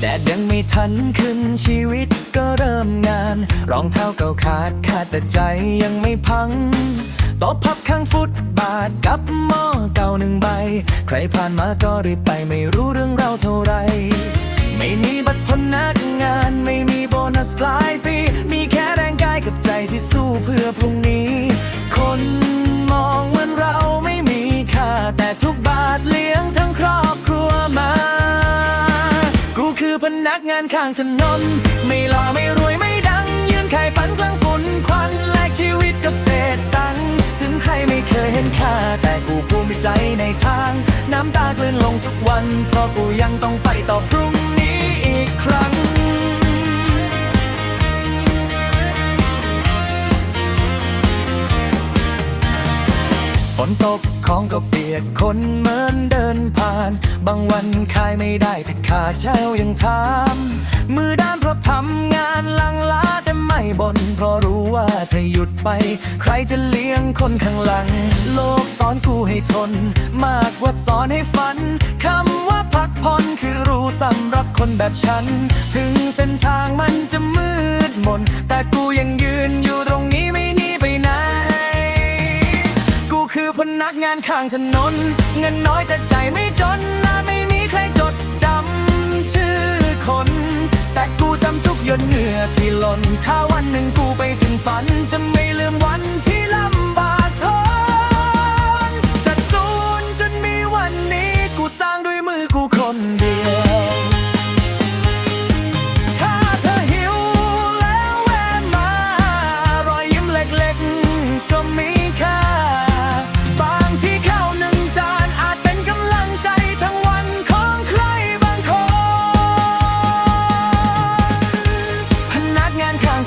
แดดยังไม่ทันขึ้นชีวิตก็เริ่มงาน รองเท้าเก่าขาดขาดแต่ใจยังไม่พังโต๊ะพับข้างฟุตบาทกับหม้อเก่าหนึ่งใบ ใครผ่านมาก็รีบไปไม่รู้เรื่องเราเท่าไร ไม่มีบัตรพนักงานไม่มีโบนัสปลายปี มีแค่แรงกายกับใจที่สู้เพื่อพรุ่งนี้ คน งานข้างถนน ไม่หล่อไม่รวยไม่ดัง ยืนขายฝันกลางฝุ่นควันแลกชีวิตกับเศษตังค์ถึงใครไม่เคยเห็นค่า แต่กูภูมิใจในทาง น้ำตาเกลืนลงทุกวัน เพราะกูยังต้องไปต่อพรุ่งนี้อีกครั้งฝนตกของก็เปียกคนเหมือนเดิน บางวันขายไม่ได้แต่ค่าเช่ายังทำมือด้านเพราะทำงานลังลาแต่ไม่บน่นเพราะรู้ว่าถ้าหยุดไป ใครจะเลี้ยงคนข้างหลัง โลกสอนกูให้ทน มากกว่าสอนให้ฝันคำว่าพักผ่อนคือรู้สำหรับคนแบบฉัน ถึงเส้นทางมัน พนักงานข้างถนน เงินน้อยแต่ใจไม่จนนะไม่มีใครจดจำชื่อคน แต่กูจำทุกหยดเหงื่อที่หล่น ถ้าวันหนึ่งกูไปถึงฝัน จะไม่ลืมวันที่ลำบากทนจัดศูนจนมีวันนี้ กูสร้างด้วยมือกูคน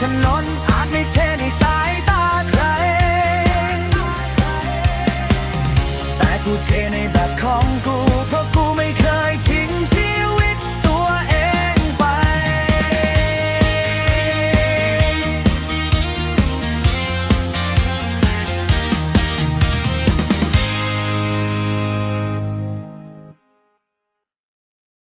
ถนนอาจไม่เทในสายตาใคร แต่กูเทในแบบของกู